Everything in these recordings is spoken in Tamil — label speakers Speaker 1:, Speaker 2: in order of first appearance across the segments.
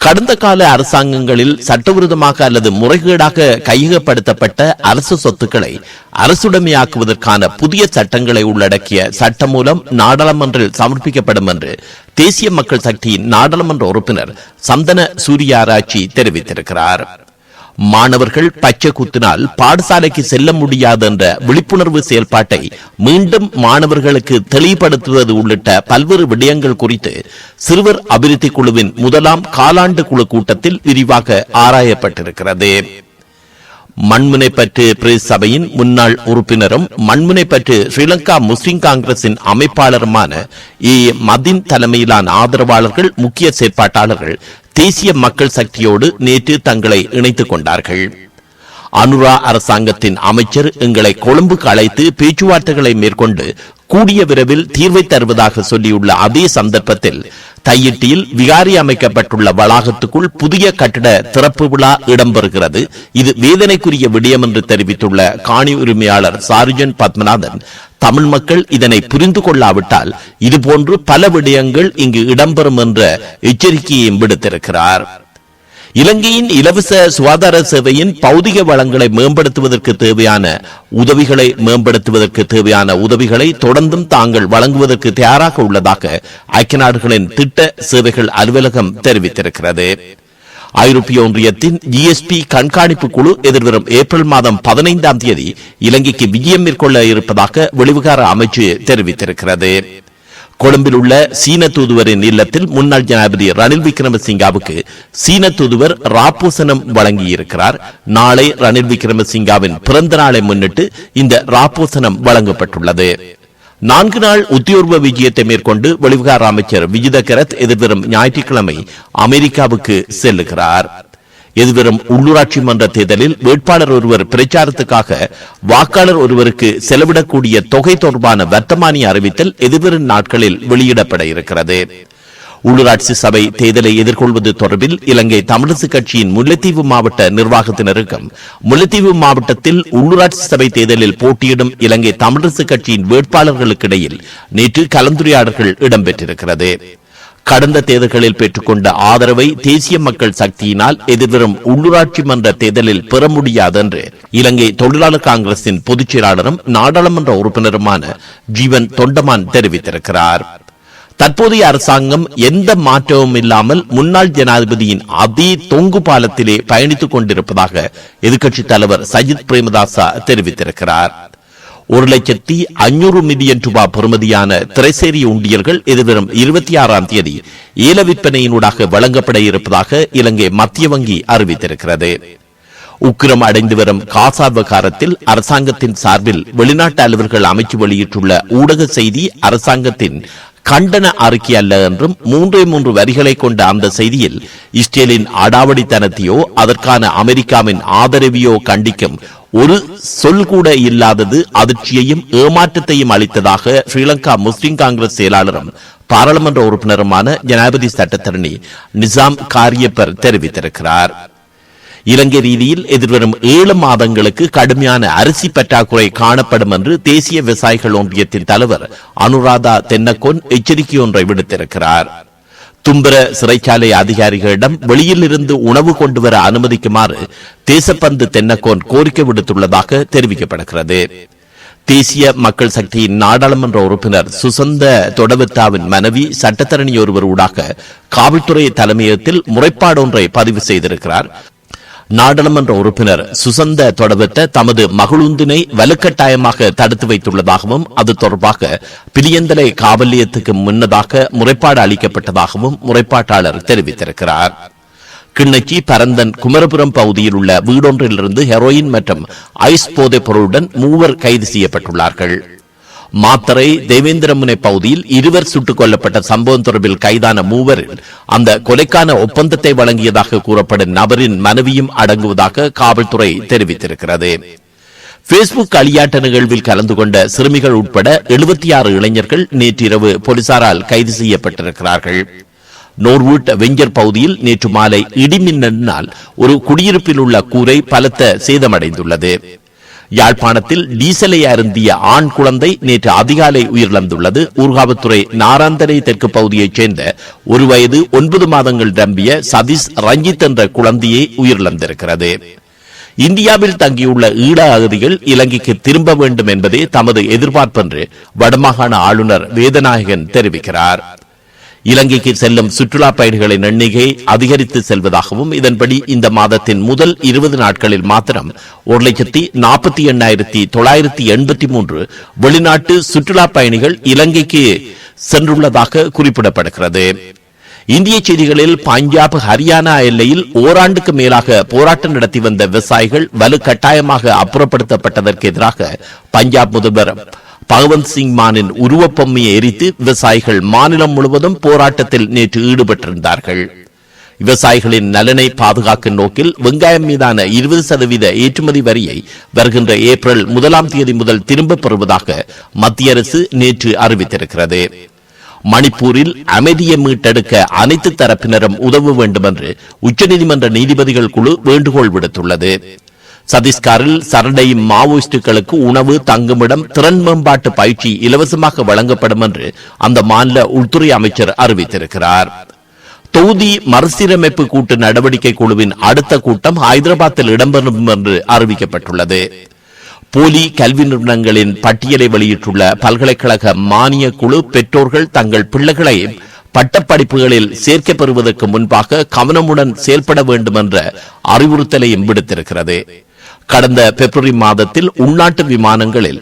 Speaker 1: கடந்த கால அரசாங்கங்களில் சட்டவிரோதமாக அல்லது முறைகேடாக கையகப்படுத்தப்பட்ட அரசு சொத்துக்களை அரசுடைமையாக்குவதற்கான புதிய சட்டங்களை உள்ளடக்கிய சட்டம் மூலம் நாடாளுமன்றில் சமர்ப்பிக்கப்படும் என்று தேசிய மக்கள் சக்தியின் நாடாளுமன்ற உறுப்பினர் சந்தன சூரியாராய்ச்சி தெரிவித்திருக்கிறார். மாணவர்கள் பச்சை குத்தினால் பாடசாலைக்கு செல்ல முடியாது என்ற விழிப்புணர்வு செயல்பாட்டை மீண்டும் மாணவர்களுக்கு தெளிவுபடுத்துவது உள்ளிட்ட பல்வேறு விடயங்கள் குறித்து சிறுவர் அபிவிருத்தி குழுவின் முதலாம் காலாண்டு குழு கூட்டத்தில் விரிவாக ஆராயப்பட்டிருக்கிறது. மண்முனைப்பற்று பிரதேச சபையின் முன்னாள் உறுப்பினரும் மண்முனைப்பற்று ஸ்ரீலங்கா முஸ்லிம் காங்கிரசின் அமைப்பாளருமான ஏ மதின் தலைமையிலான ஆதரவாளர்கள் முக்கிய செயற்பாட்டாளர்கள் தேசிய மக்கள் சக்தியோடு நேற்று தங்களை இணைத்துக் கொண்டார்கள். அனுரா அரசாங்கத்தின் அமைச்சர் எங்களை கொழும்புக்கு அழைத்து பேச்சுவார்த்தைகளை மேற்கொண்டு கூடிய விரைவில் தீர்வை தருவதாக சொல்லியுள்ள அதே சந்தர்ப்பத்தில் தையிட்டியில் விகாரி அமைக்கப்பட்டுள்ள வளாகத்துக்குள் புதிய கட்டிட திறப்பு விழா இடம்பெறுகிறது. இது வேதனைக்குரிய விடயம் என்று தெரிவித்துள்ள காணி உரிமையாளர் சார்ஜன் பத்மநாதன் தமிழ் மக்கள் இதனை புரிந்து கொள்ளாவிட்டால் இதுபோன்று பல விடயங்கள் இங்கு இடம்பெறும் என்ற எச்சரிக்கையையும் விடுத்திருக்கிறார். இலங்கையின் இலவச சுகாதார சேவையின் பௌதிக வளங்களை மேம்படுத்துவதற்கு தேவையான உதவிகளை மேம்படுத்துவதற்கு தேவையான உதவிகளை தொடர்ந்தும் தாங்கள் வழங்குவதற்கு தயாராக உள்ளதாக ஐக்கிய நாடுகளின் திட்ட சேவைகள் அலுவலகம் தெரிவித்திருக்கிறது. ஐரோப்பிய ஒன்றியத்தின் ஜிஎஸ்பி கண்காணிப்பு குழு எதிர்வரும் ஏப்ரல் மாதம் பதினைந்தாம் தேதி இலங்கைக்கு விஜயம் மேற்கொள்ள இருப்பதாக வெளிவிகார அமைச்சு தெரிவித்திருக்கிறது. கொழும்பில் உள்ள சீன தூதுவரின் இல்லத்தில் முன்னாள் ஜனாதிபதி ரணில் விக்ரமசிங்காவுக்கு சீன தூதுவர் ராப்போசனம் வழங்கியிருக்கிறார். நாளை ரணில் விக்ரமசிங்காவின் பிறந்த நாளை முன்னிட்டு இந்த ராப்போசனம் வழங்கப்பட்டுள்ளது. நான்கு நாள் உத்தியோர்வ விஜயத்தை மேற்கொண்டு வெளிவிகார அமைச்சர் விஜித கரத் எதிர்வரும் ஞாயிற்றுக்கிழமை அமெரிக்காவுக்கு செல்லுகிறார். எதிர்வரும் உள்ளூராட்சி மன்ற தேர்தலில் வேட்பாளர் ஒருவர் பிரச்சாரத்துக்காக வாக்காளர் ஒருவருக்கு செலவிடக்கூடிய தொகை தொடர்பான வர்த்தமானி அறிவித்தல் எதிர்வரும் நாட்களில் வெளியிடப்பட இருக்கிறது. உள்ளூராட்சி சபை தேர்தலை எதிர்கொள்வது தொடர்பில் இலங்கை தமிழரசு கட்சியின் முல்லைத்தீவு மாவட்ட நிர்வாகத்தினருக்கும் முல்லைத்தீவு மாவட்டத்தில் உள்ளூராட்சி சபை தேர்தலில் போட்டியிடும் இலங்கை தமிழரசு கட்சியின் வேட்பாளர்களுக்கிடையில் நேற்று கலந்துரையாடல்கள் இடம்பெற்றிருக்கிறது. கடந்த தேர்தல்களில் பெற்றுக்கொண்ட ஆதரவை தேசிய மக்கள் சக்தியினால் எதிர்வரும் உள்ளூராட்சி மன்ற தேர்தலில் பெற முடியாது என்று இலங்கை தொழிலாளர் காங்கிரசின் பொதுச் செயலாளரும் நாடாளுமன்ற உறுப்பினருமான ஜீவன் தொண்டமான் தெரிவித்திருக்கிறார். தற்போதைய அரசாங்கம் எந்த மாற்றமும் இல்லாமல் முன்னாள் ஜனாதிபதியின் அதே தொங்கு பாலத்திலே பயணித்துக் கொண்டிருப்பதாக எதிர்க்கட்சித் தலைவர் சஜித் பிரேமதாசா தெரிவித்திருக்கிறார். ஒரு லட்சத்தி ஐநூறு மில்லியன் ரூபாய் பெறுமதியான திரைசேரி உண்டியல்கள் எதிர்வரும் இருபத்தி ஆறாம் தேதி ஏல விற்பனையினூடாக வழங்கப்பட இருப்பதாக இலங்கை மத்திய வங்கி அறிவித்திருக்கிறது. உக்கிரம் அடைந்து வரும் காசா விவகாரத்தில் அரசாங்கத்தின் சார்பில் வெளிநாட்டு அலுவல்கள் அமைச்சு வெளியிட்டுள்ள ஊடக செய்தி அரசாங்கத்தின் கண்டன அறிக்கை அல்ல என்றும் மூன்றே மூன்று வரிகளை கொண்ட அந்த செய்தியில் இஸ்ரேலின் அடாவடித்தனத்தையோ அதற்கான அமெரிக்காவின் ஆதரவையோ கண்டிக்கும் ஒரு சொல் கூட இல்லாதது அதிர்ச்சியையும் ஏமாற்றத்தையும் அளித்ததாக ஸ்ரீலங்கா முஸ்லிம் காங்கிரஸ் செயலாளரும் பாராளுமன்ற உறுப்பினருமான ஜனாதிபதி சட்டத்தரணி நிசாம் காரியப்பர் தெரிவித்திருக்கிறார். இலங்கை ரீதியில் எதிர்வரும் ஏழு மாதங்களுக்கு கடுமையான அரிசி பற்றாக்குறை காணப்படும் என்று தேசிய விவசாயிகள் ஒன்றியத்தின் தலைவர் அனுராதா தென்னக்கோன் எச்சரிக்கை ஒன்றை விடுத்திருக்கிறார். தும்பர சிறைச்சாலை அதிகாரிகளிடம் வெளியில் இருந்து உணவு கொண்டு வர அனுமதிக்குமாறு தேசப்பந்து தென்னக்கோன் கோரிக்கை விடுத்துள்ளதாக தெரிவிக்கப்படுகிறது. தேசிய மக்கள் சக்தியின் நாடாளுமன்ற உறுப்பினர் சுசந்த தொடவத்தாவின் மனைவி சட்டத்தரணி ஒருவர் ஊடாக காவல்துறை தலைமையகத்தில் முறைப்பாடு ஒன்றை பதிவு செய்திருக்கிறார். நாடாளுமன்ற உறுப்பினர் சுசந்த தொடர்பற்ற தமது மகளுந்தினை வலுக்கட்டாயமாக தடுத்து வைத்துள்ளதாகவும் அது தொடர்பாக பிரியந்தலை காவல்யத்துக்கு முன்னதாக முறைப்பாடு அளிக்கப்பட்டதாகவும் முறைப்பாட்டாளர் தெரிவித்திருக்கிறார். கிண்ணச்சி பரந்தன் குமரபுரம் பகுதியில் உள்ள வீடொன்றிலிருந்து ஹெரோயின் மற்றும் ஐஸ் போதைப் பொருளுடன் மூவர் கைது செய்யப்பட்டுள்ளார்கள். மாத்தரை தேவேந்திரமுனை பகுதியில் இருவர் சுட்டுக் கொல்லப்பட்ட சம்பவம் தொடர்பில் கைதான மூவரில் அந்த கொலைக்கான ஒப்பந்தத்தை வழங்கியதாக கூறப்படும் நபரின் மனைவியும் அடங்குவதாக காவல்துறை தெரிவித்திருக்கிறது. பேஸ்புக் களியாட்ட நிகழ்வில் கலந்து கொண்ட சிறுமிகள் உட்பட எழுபத்தி ஆறு இளைஞர்கள் நேற்றிரவு போலீசாரால் கைது செய்யப்பட்டிருக்கிறார்கள். நோர்வுட் வெஞ்சர் பகுதியில் நேற்று மாலை இடிமின்னலினால் ஒரு குடியிருப்பில் உள்ள கூரை பலத்த சேதமடைந்துள்ளது. யாழ்ப்பாணத்தில் டீசலை அருந்திய ஆண் குழந்தை நேற்று அதிகாலை உயிரிழந்துள்ளது. ஊர்காவத்துறை நாராந்தரை தெற்கு பகுதியைச் சேர்ந்த ஒரு வயது ஒன்பது மாதங்கள் நிரம்பிய சதீஷ் ரஞ்சித் என்ற குழந்தையை உயிரிழந்திருக்கிறது. இந்தியாவில் தங்கியுள்ள ஈழ அகதிகள் இலங்கைக்கு திரும்ப வேண்டும் என்பதே தமது எதிர்பார்ப்பு என்று வடமாகாண ஆளுநர் வேதநாயகன் தெரிவிக்கிறார். இலங்கைக்கு செல்லும் சுற்றுலா பயணிகளின் எண்ணிக்கை அதிகரித்து செல்வதாகவும் இதன்படி இந்த மாதத்தின் முதல் இருபது நாட்களில் மாத்திரம் ஒரு லட்சத்தி நாற்பத்தி எண்ணாயிரத்தி தொள்ளாயிரத்தி எண்பத்தி மூன்று வெளிநாட்டு சுற்றுலா பயணிகள் இலங்கைக்கு சென்றுள்ளதாக குறிப்பிடப்படுகிறது. இந்திய செய்திகளில் பஞ்சாப் ஹரியானா எல்லையில் ஓராண்டுக்கு மேலாக போராட்டம் நடத்தி வந்த விவசாயிகள் வலு கட்டாயமாக அப்புறப்படுத்தப்பட்டதற்கு எதிராக பஞ்சாப் முதல்வர் பகவந்த் சிங் மானின் உருவப்பொம்மையை எரித்து விவசாயிகள் மாநிலம் முழுவதும் போராட்டத்தில் நேற்று ஈடுபட்டிருந்தார்கள். விவசாயிகளின் நலனை பாதுகாக்கும் நோக்கில் வெங்காயம் மீதான இருபது சதவீத ஏற்றுமதி வரியை வருகின்ற ஏப்ரல் முதலாம் தேதி முதல் திரும்பப் பெறுவதாக மத்திய அரசு நேற்று அறிவித்திருக்கிறது. மணிப்பூரில் அமைதியை மீட்டெடுக்க அனைத்து தரப்பினரும் உதவ வேண்டும் என்று உச்சநீதிமன்ற நீதிபதிகள் குழு வேண்டுகோள் விடுத்துள்ளது. சத்தீஸ்காரில் சரடையும் மாவோயிஸ்டுகளுக்கு உணவு தங்குமிடம் திறன் மேம்பாட்டு பயிற்சி இலவசமாக வழங்கப்படும் என்று அந்த மாநில உள்துறை அமைச்சர் அறிவித்திருக்கிறார். தொகுதி மறுசீரமைப்பு கூட்டு நடவடிக்கை குழுவின் அடுத்த கூட்டம் ஹைதராபாத்தில் இடம்பெறும் என்று அறிவிக்கப்பட்டுள்ளது. போலி கல்வி நிறுவனங்களின் பட்டியலை வெளியிட்டுள்ள பல்கலைக்கழக மானிய குழு பெற்றோர்கள் தங்கள் பிள்ளைகளை பட்டப்படிப்புகளில் சேர்க்கப் பெறுவதற்கு முன்பாக கவனமுடன் செயல்பட வேண்டும் என்ற அறிவுறுத்தலையும் விடுத்திருக்கிறது. கடந்த பிப்ரவரி மாதத்தில் உள்நாட்டு விமானங்களில்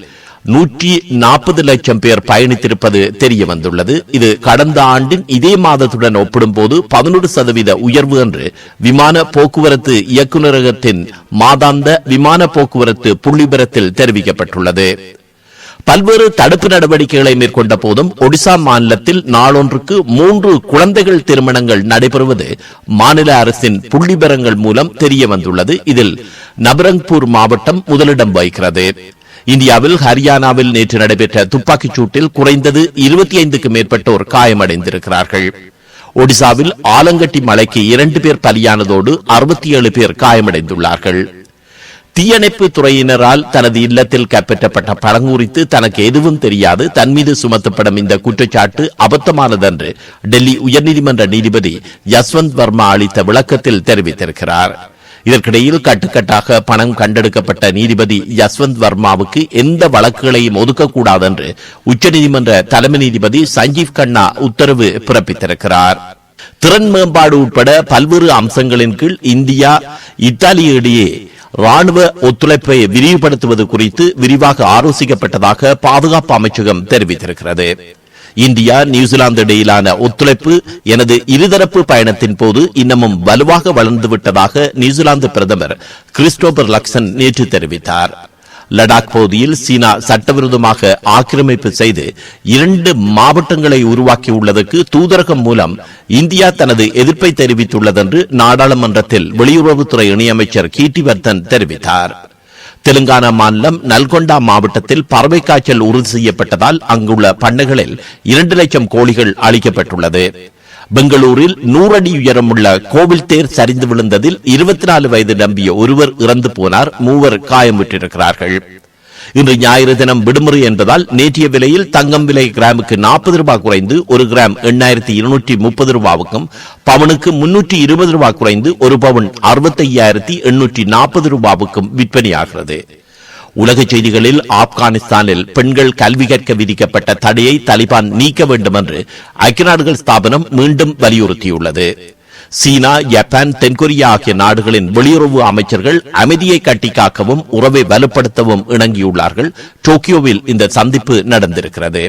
Speaker 1: நூற்றி நாற்பது லட்சம் பேர் பயணித்திருப்பது தெரிய வந்துள்ளது இது கடந்த ஆண்டின் இதே மாதத்துடன் ஒப்பிடும்போது பதினொரு சதவீத உயர்வு என்று விமான போக்குவரத்து இயக்குநரகத்தின் மாதாந்த விமான போக்குவரத்து புள்ளிபரத்தில் தெரிவிக்கப்பட்டுள்ளது. பல்வேறு தடுப்பு நடவடிக்கைகளை மேற்கொண்ட போதும் ஒடிசா மாநிலத்தில் நாளொன்றுக்கு மூன்று குழந்தைகள் திருமணங்கள் நடைபெறுவது மாநில அரசின் புள்ளிபரங்கள் மூலம் தெரிய வந்துள்ளது இதில் நபரங்பூர் மாவட்டம் முதலிடம் வகிக்கிறது. இந்தியாவில் ஹரியானாவில் நேற்று நடைபெற்ற துப்பாக்கிச் சூட்டில் குறைந்தது இருபத்தி ஐந்துக்கு மேற்பட்டோர் காயமடைந்திருக்கிறார்கள். ஒடிசாவில் ஆலங்கட்டி மலைக்கு இரண்டு பேர் பலியானதோடு அறுபத்தி ஏழு பேர் காயமடைந்துள்ளார்கள். தீயணைப்பு துறையினரால் தனது இல்லத்தில் கைப்பற்றப்பட்ட பணம் குறித்து தனக்கு எதுவும் தெரியாது. தன் மீது சுமத்தப்படும் இந்த குற்றச்சாட்டு அபத்தமானதென்று டெல்லி உயர்நீதிமன்ற நீதிபதி யஸ்வந்த் வர்மா அளித்த விளக்கத்தில் தெரிவித்திருக்கிறார். இதற்கிடையில் கட்டுக்கட்டாக பணம் கண்டெடுக்கப்பட்ட நீதிபதி யஸ்வந்த் வர்மாவுக்கு எந்த வழக்குகளையும் ஒதுக்கக்கூடாது என்று உச்சநீதிமன்ற தலைமை நீதிபதி சஞ்சீவ் கண்ணா உத்தரவு பிறப்பித்திருக்கிறார். திறன் மேம்பாடு உட்பட பல்வேறு அம்சங்களின் கீழ் இந்தியா இத்தாலி இடையே ராணுவ ஒத்துழைப்பை விரிவுபடுத்துவது குறித்து விரிவாக ஆலோசிக்கப்பட்டதாக பாதுகாப்பு அமைச்சகம் தெரிவித்திருக்கிறது. இந்தியா நியூசிலாந்து இடையிலான ஒத்துழைப்பு எனது இருதரப்பு பயணத்தின் போது இன்னமும் வலுவாக வளர்ந்துவிட்டதாக நியூசிலாந்து பிரதமர் கிறிஸ்டோபர் லக்சன் நேற்று தெரிவித்தார். லடாக் பகுதியில் சீனா சட்டவிரோதமாக ஆக்கிரமிப்பு செய்து இரண்டு மாவட்டங்களை உருவாக்கியுள்ளதற்கு தூதரகம் மூலம் இந்தியா தனது எதிர்ப்பை தெரிவித்துள்ளதென்று நாடாளுமன்றத்தில் வெளியுறவுத்துறை இணையமைச்சர் கீர்த்திவர்தன் தெரிவித்தார். தெலுங்கானா மாநிலம் நல்கொண்டா மாவட்டத்தில் பறவை காய்ச்சல் உறுதி செய்யப்பட்டதால் அங்குள்ள பண்ணைகளில் இரண்டு லட்சம் கோழிகள் அளிக்கப்பட்டுள்ளது பெங்களூரில் நூறடி உயரமுள்ள கோவில் தேர் சரிந்து விழுந்ததில் இருபத்தி நாலு வயது நம்பிய ஒருவர் இறந்து போனார். மூவர் காயமுற்றிருக்கிறார்கள் இன்று ஞாயிறு தினம் விடுமுறை என்பதால் நேற்றைய விலையில் தங்கம் விலை கிராமுக்கு நாற்பது ரூபாய் குறைந்து ஒரு கிராம் எண்ணாயிரத்தி இருநூற்றி முப்பது ரூபாவுக்கும் பவனுக்கு முன்னூற்றி இருபது ரூபாய் குறைந்து ஒரு பவுன் அறுபத்தி ஐயாயிரத்தி எண்ணூற்றி நாற்பது ரூபாவுக்கும் விற்பனையாகிறது. உலக செய்திகளில் ஆப்கானிஸ்தானில் பெண்கள் கல்வி கற்க விதிக்கப்பட்ட தடையை தலிபான் நீக்க வேண்டும் என்று ஐக்கிய நாடுகள் ஸ்தாபனம் மீண்டும் வலியுறுத்தியுள்ளது. சீனா ஜப்பான் தென்கொரியா ஆகிய நாடுகளின் வெளியுறவு அமைச்சர்கள் அமைதியை கட்டிக்காக்கவும் உறவை வலுப்படுத்தவும் இணங்கியுள்ளார்கள். டோக்கியோவில் இந்த சந்திப்பு நடந்திருக்கிறது.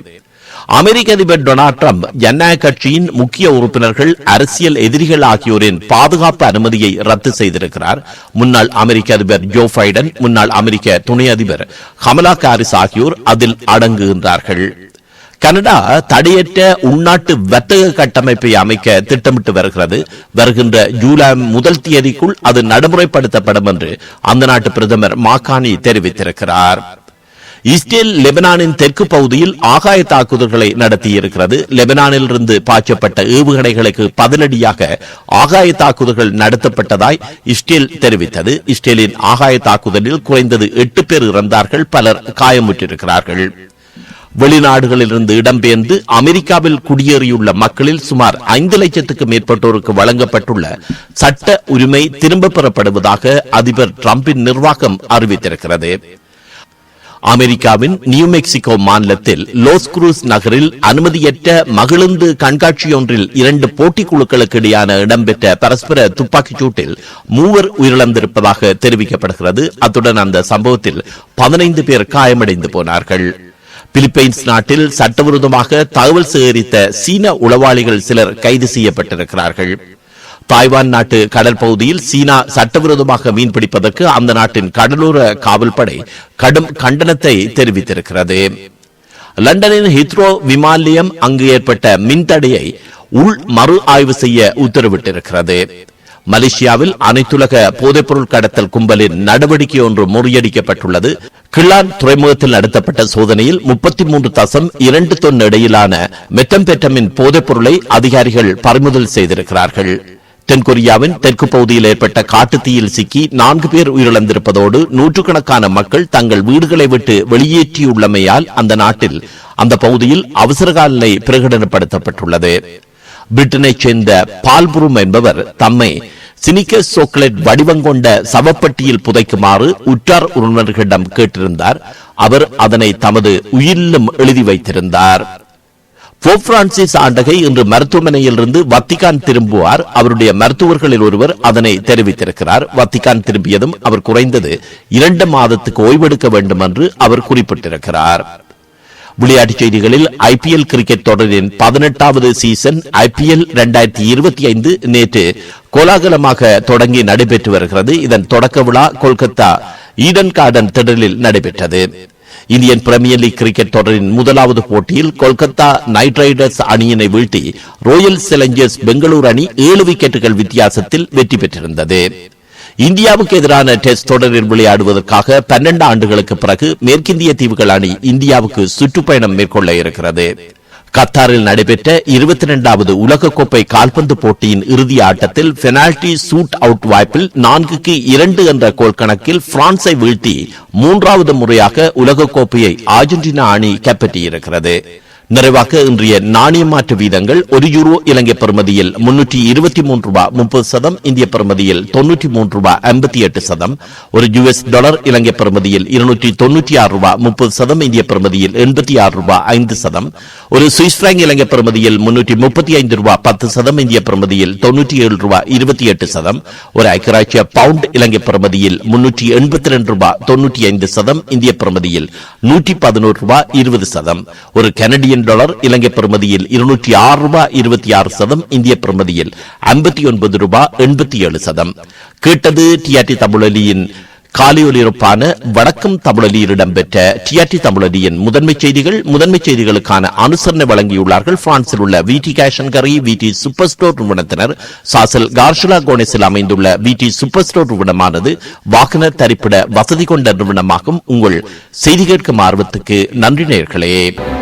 Speaker 1: அமெரிக்க அதிபர் டொனால்ட் ட்ரம்ப் ஜனநாயக கட்சியின் முக்கிய உறுப்பினர்கள் அரசியல் எதிரிகள் ஆகியோரின் பாதுகாப்பு அனுமதியை ரத்து செய்திருக்கிறார். முன்னாள் அமெரிக்க அதிபர் ஜோ பைடன் முன்னாள் அமெரிக்க துணை அதிபர் கமலா காரிஸ் ஆகியோர் அதில் அடங்குகின்றார்கள் கனடா தடையற்ற உள்நாட்டு வர்த்தக கட்டமைப்பை அமைக்க திட்டமிட்டு வருகிறது. வருகின்ற ஜூலை முதல் தேதிக்குள் அது நடைமுறைப்படுத்தப்படும் என்று அந்த நாட்டு பிரதமர் மாகாணி தெரிவித்திருக்கிறார். இஸ்ரேல் லெபனானின் தெற்கு பகுதியில் ஆகாய தாக்குதல்களை நடத்தியிருக்கிறது. லெபனானில் இருந்து பாய்ச்சப்பட்ட ஏவுகணைகளுக்கு பதிலடியாக ஆகாய தாக்குதல்கள் நடத்தப்பட்டதாய் இஸ்ரேல் தெரிவித்தது. இஸ்ரேலின் ஆகாய தாக்குதலில் குறைந்தது எட்டு பேர் இறந்தார்கள் பலர் காயமுற்றிருக்கிறார்கள். வெளிநாடுகளிலிருந்து இடம்பெயர்ந்து அமெரிக்காவில் குடியேறியுள்ள மக்களில் சுமார் ஐந்து லட்சத்துக்கு மேற்பட்டோருக்கு வழங்கப்பட்டுள்ள சட்ட உரிமை திரும்பப் பெறப்படுவதாக அதிபர் டிரம்பின் நிர்வாகம் அறிவித்திருக்கிறது. அமெரிக்காவின் நியூ மெக்சிகோ மாநிலத்தில் லோஸ் குரூஸ் நகரில் அனுமதியற்ற மகிழுந்து கண்காட்சியொன்றில் இரண்டு போட்டி குழுக்களுக்கு இடையான இடம்பெற்ற பரஸ்பர துப்பாக்கிச் சூட்டில் மூவர் உயிரிழந்திருப்பதாக தெரிவிக்கப்படுகிறது. அத்துடன் அந்த சம்பவத்தில் பதினைந்து பேர் காயமடைந்து போனார்கள். பிலிப்பைன்ஸ் நாட்டில் சட்டவிரோதமாக தகவல் சேகரித்த சீன உளவாளிகள் சிலர் கைது செய்யப்பட்டிருக்கிறார்கள். தாய்வான் நாட்டு கடல் பகுதியில் சீனா சட்டவிரோதமாக மீன்பிடிப்பதற்கு அந்த நாட்டின் கடலோர காவல்படை கடும் கண்டனத்தை தெரிவித்திருக்கிறது. லண்டனின் ஹித்ரோ விமான நிலையம் அங்கு ஏற்பட்ட மின்தடையை உள் மறு ஆய்வு செய்ய உத்தரவிட்டிருக்கிறது. மலேசியாவில் அனைத்துலக போதைப்பொருள் கடத்தல் கும்பலின் நடவடிக்கை ஒன்று முறியடிக்கப்பட்டுள்ளது. கிள்ளான் துறைமுகத்தில் நடத்தப்பட்ட சோதனையில் முப்பத்தி மூன்று தசம் இரண்டு தொன் இடையிலான மெத்தம்பெட்டமின் போதைப்பொருளை அதிகாரிகள் பறிமுதல் செய்திருக்கிறார்கள். தென்கொரியாவின் தெற்கு பகுதியில் ஏற்பட்ட காட்டுத்தீயில் சிக்கி நான்கு பேர் உயிரிழந்திருப்பதோடு நூற்றுக்கணக்கான மக்கள் தங்கள் வீடுகளை விட்டு வெளியேற்றியுள்ளமையால் அந்த நாட்டில் அந்த பகுதியில் அவசரகால நிலை பிரகடனப்படுத்தப்பட்டுள்ளது. பிரிட்டனைச் சேர்ந்த பால்புரும் என்பவர் தம்மை சினிக்க சோக்லேட் வடிவம் கொண்ட சவப்பட்டியில் புதைக்குமாறு உற்றார் உறவினர்களிடம் கேட்டிருந்தார். அவர் அதனை தமது உயிரிலும் எழுதி வைத்திருந்தார். போப் பிரான்சிஸ் ஆண்டகை இன்று மருத்துவமனையில் இருந்து வத்திகான் திரும்புவார். அவருடைய மருத்துவர்களில் ஒருவர் அதனை தெரிவித்திருக்கிறார். வத்திகான் திரும்பியதும் அவர் குறைந்தது இரண்டு மாதத்துக்கு ஓய்வெடுக்க வேண்டும் என்று அவர் குறிப்பிட்டிருக்கிறார். விளையாட்டுச் செய்திகளில் ஐபிஎல் கிரிக்கெட் தொடரின் பதினெட்டாவது சீசன் ஐபிஎல் இரண்டாயிரத்தி இருபத்தி ஐந்து நேற்று கோலாகலமாக தொடங்கி நடைபெற்று வருகிறது. இதன் தொடக்க விழா கொல்கத்தா ஈடன் கார்டன் திடலில் நடைபெற்றது. இந்தியன் பிரீமியர் லீக் கிரிக்கெட் தொடரின் முதலாவது போட்டியில் கொல்கத்தா நைட் ரைடர்ஸ் அணியினை வீழ்த்தி ராயல் சேலஞ்சர்ஸ் பெங்களூர் அணி ஏழு விக்கெட்டுகள் வித்தியாசத்தில் வெற்றி பெற்றிருந்தது. இந்தியாவுக்கு எதிரான டெஸ்ட் தொடரில் விளையாடுவதற்காக பன்னெண்டு ஆண்டுகளுக்கு பிறகு மேற்கிந்திய தீவுகள் அணி இந்தியாவுக்கு சுற்றுப்பயணம் மேற்கொள்ள இருக்கிறது. கத்தாரில் நடைபெற்ற இருபத்தி இரண்டாவது உலகக்கோப்பை கால்பந்து போட்டியின் இறுதி ஆட்டத்தில் பெனால்டி சூட் அவுட் வாய்ப்பில் நான்குக்கு இரண்டு என்ற கோல் கணக்கில் பிரான்சை வீழ்த்தி மூன்றாவது முறையாக உலகக்கோப்பையை அர்ஜென்டினா அணி கைப்பற்றியிருக்கிறது. நிறைவாக இன்றைய நாணய மாற்று வீதங்கள் ஒரு யூரோ இலங்கை பெறுமதியில் முன்னூற்றி இருபத்தி மூன்று ரூபாய் முப்பது சதம் இந்திய பெறுமதியில் தொன்னூற்றி மூன்று ரூபாய் ஐம்பத்தி எட்டு சதம் ஒரு யுஎஸ் டாலர் இலங்கை பெறுமதியில் இருநூற்றி தொன்னூற்றி ஆறு ரூபாய் முப்பது சதம் இந்திய பெறுமதியில் எண்பத்தி ஆறு ரூபாய் ஐந்து சதம் ஒரு சுவிஸ் பிராங்க் இலங்கை பெறுமதியில் முன்னூற்றி முப்பத்தி ஐந்து ரூபாய் பத்து சதம் இந்திய பெறுமதியில் தொன்னூற்றி ஏழு ரூபாய் இருபத்தி எட்டு சதம் ஒரு ஐக்கியராட்சிய பவுண்ட் இலங்கை பெறுமதியில் முன்னூற்றி எண்பத்தி ரெண்டு ரூபாய் தொன்னூற்றி ஐந்து சதம் இந்திய பெறுமதியில் நூற்றி பதினோரு ரூபாய் இருபது சதம் ஒரு கனடியன் டாலர் இலங்கை பெறுமதியில் இருநூற்றி ஆறு ரூபாய் இருபத்தி ஆறு சதம் இந்திய பெறுமதியில் ஐம்பத்தி ஒன்பது ரூபாய் எண்பத்தி ஏழு சதம். கேட்டது டிஆர்டி தமிழொலியின் காலியொலிருப்பான வடக்கும் தமிழலியில் இடம்பெற்ற டிஆர்டி தமிழலியின் முதன்மை செய்திகள் முதன்மை செய்திகளுக்கான அனுசரணை வழங்கியுள்ளார்கள். பிரான்சில் உள்ள வி விடி கேஷன் கரி விடி சூப்பர் ஸ்டோர் நிறுவனத்தினர். சாசல் கார்ஷலா கோனேஸில் அமைந்துள்ள வி டி சூப்பர் ஸ்டோர் நிறுவனமானது வாகனர் தரிப்பிட வசதி கொண்ட நிறுவனமாகும். உங்கள் செய்தி கேட்கும் ஆர்வத்துக்கு நன்றி நேர்களே.